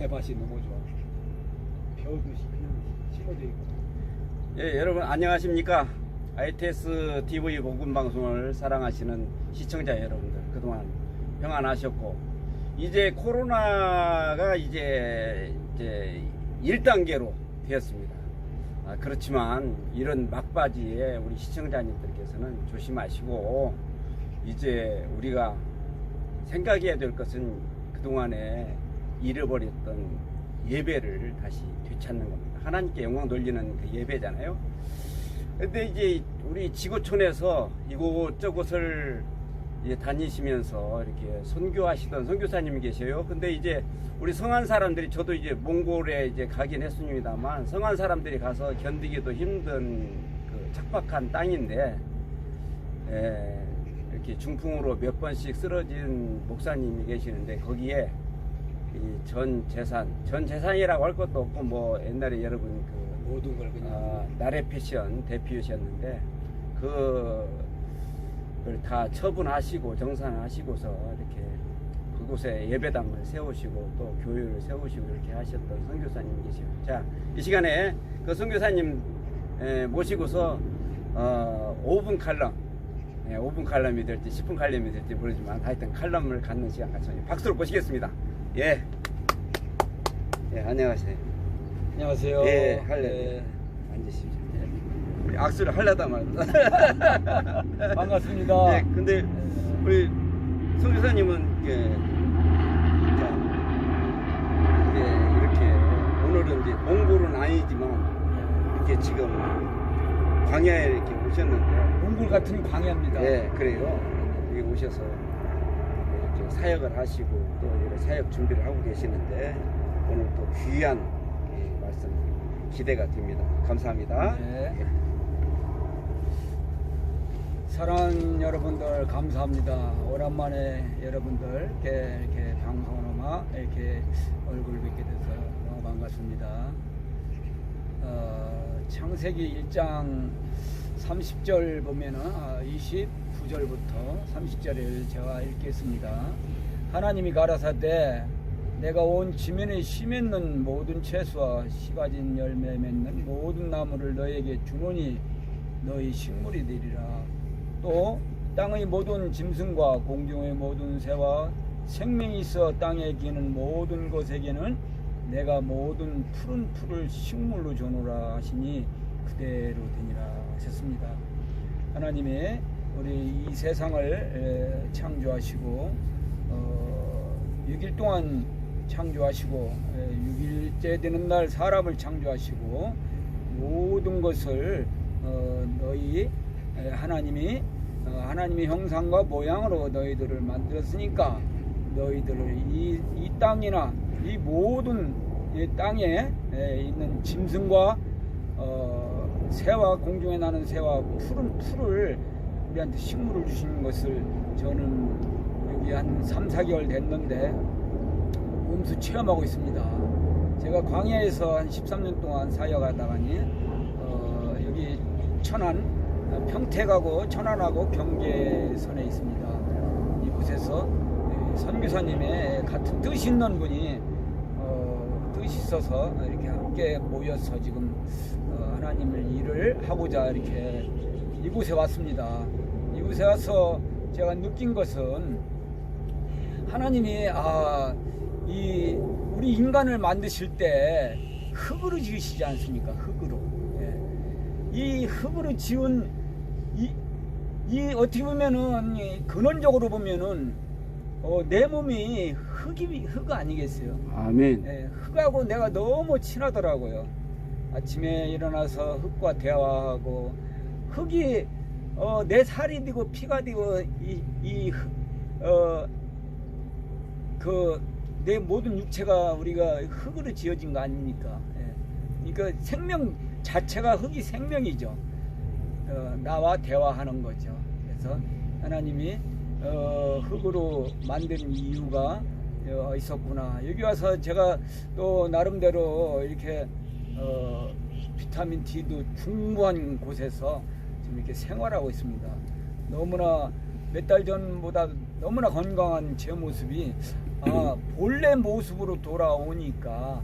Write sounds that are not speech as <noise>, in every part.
해밭이 너무 좋아. 벼듯이 그냥 심어져 있고. 예, 여러분 안녕하십니까? ITS TV 복음 방송을 사랑하시는 시청자 여러분들 그동안 평안하셨고 이제 코로나가 이제 이제 1단계로 되었습니다. 아, 그렇지만 이런 막바지에 우리 시청자님들께서는 조심하시고 이제 우리가 생각해야 될 것은 그동안에 잃어버렸던 예배를 다시 되찾는 겁니다. 하나님께 영광 돌리는 그 예배잖아요. 근데 이제 우리 지구촌에서 이곳저곳을 이제 다니시면서 이렇게 선교하시던 선교사님이 계셔요. 근데 이제 우리 성한 사람들이 저도 이제 몽골에 이제 가긴 했습니다만 성한 사람들이 가서 견디기도 힘든 그 척박한 땅인데 에, 이렇게 중풍으로 몇 번씩 쓰러진 목사님이 계시는데 거기에 이 전 재산, 전 재산이라고 할 것도 없고 뭐 옛날에 여러분 그 모든 걸 그냥 아, 나래 패션 대표셨는데 그 그걸 다 처분하시고 정산하시고서 이렇게 그곳에 예배당을 세우시고 또 교회를 세우시고 이렇게 하셨던 선교사님 계세요. 자, 이 시간에 그 선교사님 에, 모시고서 어, 5분 칼럼, 예, 5분 칼럼이 될지 10분 칼럼이 될지 모르지만 하여튼 칼럼을 갖는 시간 같습니다. 박수로 모시겠습니다. 예. 예, 안녕하세요. 안녕하세요. 예, 할래. 네, 앉으십시오. 예. 악수를 하려다 말다. <laughs> 반갑습니다. 예, 근데 우리 송 교사님은 이게 자, 이게 이렇게 오늘은 이제 몽골은 아니지만 이렇게 지금 광야에 이렇게 오셨는데 몽골 같은 광야입니다. 예, 그래요. 여기 오셔서 사역을 하시고 또 이런 사역 준비를 하고 계시는데 오늘 또 귀한 이 말씀 기대가 됩니다. 감사합니다. 네. 예. 사랑하는 여러분들 감사합니다. 오랜만에 여러분들 이렇게, 이렇게 방송으로만 이렇게 얼굴 뵙게 돼서 너무 반갑습니다. 어, 창세기 1장 30절 보면은 아, 29절부터 30절을 제가 읽겠습니다. 하나님이 가라사대 내가 온 지면에 씨 맺는 모든 채소와 씨 가진 열매 맺는 모든 나무를 너에게 주노니 너희 식물이 되리라. 또 땅의 모든 짐승과 공중의 모든 새와 생명이 있어 땅에 기는 모든 것에게는 내가 모든 푸른 풀을 식물로 주노라 하시니 그대로 되니라 하셨습니다. 하나님이 우리 이 세상을 에, 창조하시고 어, 6일 동안 창조하시고 에, 6일째 되는 날 사람을 창조하시고 모든 것을 어, 너희 에, 하나님이 어, 하나님의 형상과 모양으로 너희들을 만들었으니까 너희들을 이, 이 땅이나 이 모든 이 땅에 에, 있는 짐승과 어, 새와 공중에 나는 새와 푸른 풀을 우리한테 식물을 주신 것을 저는 여기 한 3, 4개월 됐는데 몸소 체험하고 있습니다. 제가 광야에서 한 13년 동안 사역하다가니 어, 여기 천안 어, 평택하고 천안하고 경계선에 있습니다. 이곳에서 이 선교사님의 같은 뜻 있는 분이 어, 뜻이 있어서 이렇게 함께 모여서 지금 어, 하나님을 일을 하고자 이렇게 이곳에 왔습니다. 이곳에 와서 제가 느낀 것은 하나님이 아, 이 우리 인간을 만드실 때 흙으로 지으시지 않습니까? 흙으로. 예. 이 흙으로 지은 이, 이 어떻게 보면은 이 근원적으로 보면은 어, 내 몸이 흙이 흙 아니겠어요? 아멘. 예, 흙하고 내가 너무 친하더라고요. 아침에 일어나서 흙과 대화하고 흙이 어, 내 살이 되고 피가 되고 이, 이 흙, 어, 그 내 모든 육체가 우리가 흙으로 지어진 거 아닙니까? 예. 그러니까 생명 자체가 흙이 생명이죠. 어, 나와 대화하는 거죠. 그래서 하나님이 어, 흙으로 만든 이유가 어, 있었구나. 여기 와서 제가 또 나름대로 이렇게 어, 비타민 D도 풍부한 곳에서 지금 이렇게 생활하고 있습니다. 너무나 몇 달 전보다 너무나 건강한 제 모습이 아, 본래 모습으로 돌아오니까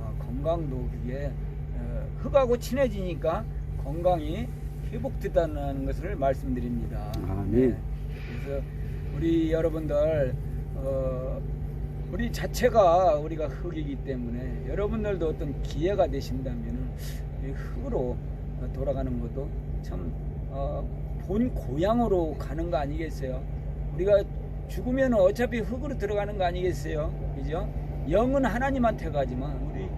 아, 건강도 그게 어, 흙하고 친해지니까 건강이 회복됐다는 것을 말씀드립니다. 아멘. 그래서 우리 여러분들 어, 우리 자체가 우리가 흙이기 때문에 여러분들도 어떤 기회가 되신다면 흙으로 돌아가는 것도 참 어, 본 고향으로 가는 거 아니겠어요? 우리가 죽으면 어차피 흙으로 들어가는 거 아니겠어요? 그죠? 영은 하나님한테 가지만 우리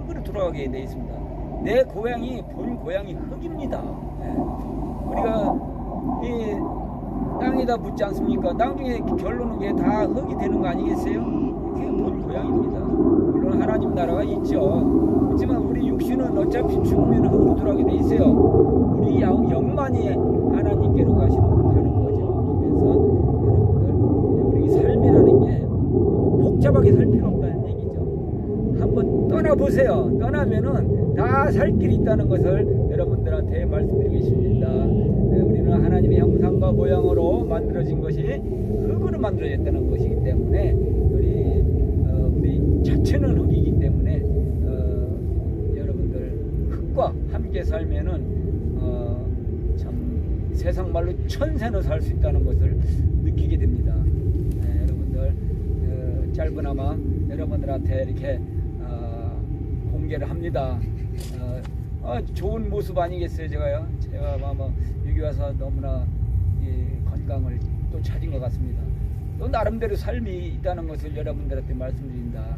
흙으로 돌아가게 돼 있습니다. 내 고향이 본 고향이 흙입니다. 예. 우리가 이 땅에다 묻지 않습니까? 나중에 결론은 게 다 흙이 되는 거 아니겠어요? 그게 본 고향입니다. 하나님 나라가 있죠. 그렇지만 우리 육신은 어차피 죽으면 흙으로 들어가게 돼 있어요. 우리 영, 영만이 하나님께로 가시는 가는 거죠. 그래서 여러분들 우리 삶이라는 게 복잡하게 살 필요 없다는 얘기죠. 한번 떠나보세요. 떠나면은 다 살 길이 있다는 것을 여러분들한테 말씀드리고 싶습니다. 네, 우리는 하나님의 형상과 모양으로 만들어진 것이 흙으로 만들어졌다는 것이기 때문에 자체는 흙이기 때문에 어, 여러분들 흙과 함께 살면은 어, 참 세상 말로 천세는 살 수 있다는 것을 느끼게 됩니다. 네, 여러분들 어, 짧으나마 여러분들한테 이렇게 어, 공개를 합니다. 어, 아, 좋은 모습 아니겠어요, 제가요? 제가 아마 여기 와서 너무나 이 건강을 또 찾은 것 같습니다. 또 나름대로 삶이 있다는 것을 여러분들한테 말씀드린다.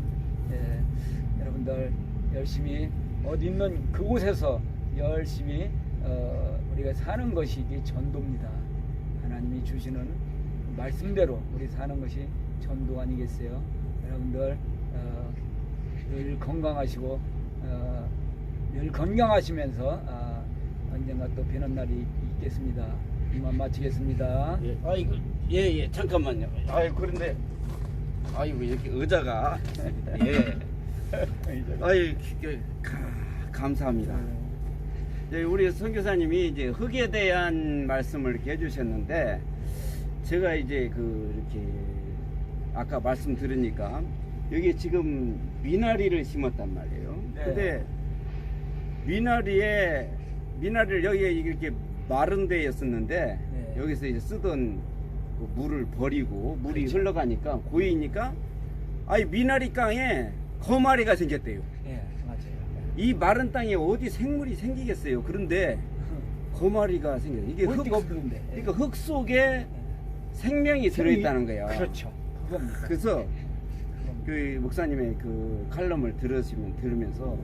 예, 여러분들 열심히 어디 있는 그곳에서 열심히 어, 우리가 사는 것이 이게 전도입니다. 하나님이 주시는 말씀대로 우리 사는 것이 전도 아니겠어요? 여러분들 어, 늘 건강하시고 어, 늘 건강하시면서 아, 언젠가 또 뵈는 날이 있겠습니다. 이만 마치겠습니다. 예, 아이고, 예, 예, 잠깐만요. 아이 그런데, 아이고, 이렇게 의자가, <laughs> 예. 가, 감사합니다. 예, 우리 선교사님이 이제 흙에 대한 말씀을 이렇게 해주셨는데, 제가 이제 그, 이렇게, 아까 말씀 들으니까, 여기 지금 미나리를 심었단 말이에요. 네. 근데, 미나리에, 미나리를 여기에 이렇게 마른 데였었는데, 네. 여기서 이제 쓰던 그 물을 버리고, 물이 그렇죠. 흘러가니까, 고이니까, 아이, 미나리 강에 거마리가 생겼대요. 예, 맞아요. 이 마른 땅에 어디 생물이 생기겠어요. 그런데 거마리가 생겨요. 이게 볼 흙, 데가 없는데. 그러니까 흙 속에 생명이 들어있다는 거야. 그렇죠. 그겁니다. 그래서. 그 목사님의 그 칼럼을 들으시면 들으면서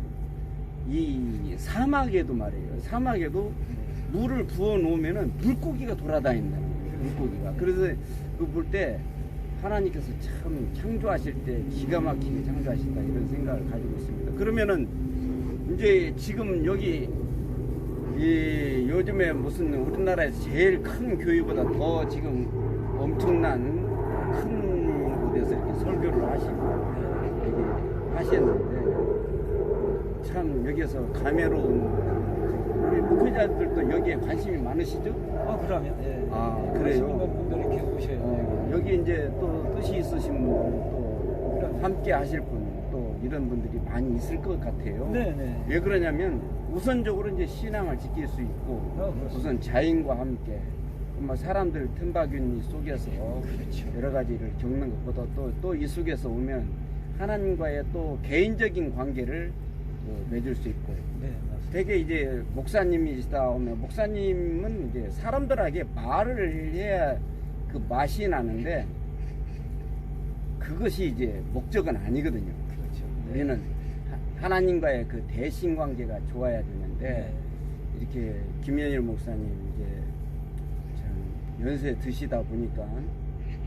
이 사막에도 말이에요. 사막에도 물을 부어 놓으면은 물고기가 돌아다닌다는 거예요. 물고기가. 그래서 그 볼 때 하나님께서 참 창조하실 때 기가 막히게 창조하신다 이런 생각을 가지고 있습니다. 그러면은 이제 지금 여기 이 요즘에 무슨 우리나라에서 제일 큰 교회보다 더 지금 엄청난 큰 곳에서 이렇게 설교를 하시고 하셨는데 참 여기서 감회로운 목회자들도 여기에 관심이 많으시죠? 아, 그러면 예. 아, 예, 그래요? 관심 있는 분들 이렇게 오셔요. 어, 여기 이제 또 뜻이 있으신 분, 또 함께 하실 분, 또 이런 분들이 많이 있을 것 같아요. 네, 네. 왜 그러냐면 우선적으로 이제 신앙을 지킬 수 있고 어, 그렇습니다. 우선 자연과 함께 정말 사람들 틈바균 속에서 그렇죠. 여러 가지를 겪는 것보다 또 또 이 속에서 오면 하나님과의 또 개인적인 관계를 어, 맺을 수 있고 네, 맞습니다. 되게 이제 목사님이시다 오면 목사님은 이제 사람들에게 말을 해야 그 맛이 나는데 그것이 이제 목적은 아니거든요. 그렇죠. 네. 우리는 하- 하나님과의 그 대신 관계가 좋아야 되는데 네. 이렇게 김현일 목사님 이제 참 연세 드시다 보니까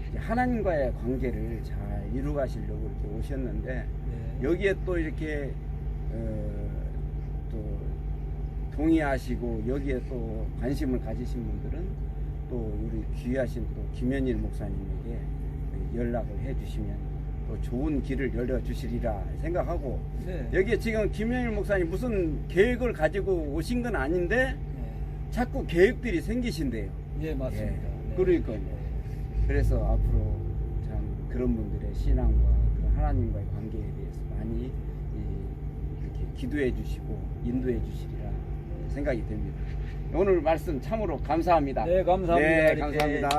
이제 하나님과의 관계를 잘 이루가시려고 이렇게 오셨는데 네. 여기에 또 이렇게 어, 또 동의하시고 여기에 또 관심을 가지신 분들은 또 우리 귀하신 또 김현일 목사님에게 연락을 해주시면 또 좋은 길을 열어주시리라 생각하고 네. 여기에 지금 김현일 목사님 무슨 계획을 가지고 오신 건 아닌데 네. 자꾸 계획들이 생기신대요. 예, 맞습니다. 예, 네. 그러니까요. 네. 그래서 앞으로 참 그런 분들의 신앙과 그런 하나님과의 관계에 대해서 많이 기도해 주시고 인도해 주시리라 생각이 됩니다. 오늘 말씀 참으로 감사합니다. 네, 감사합니다. 네, 감사합니다.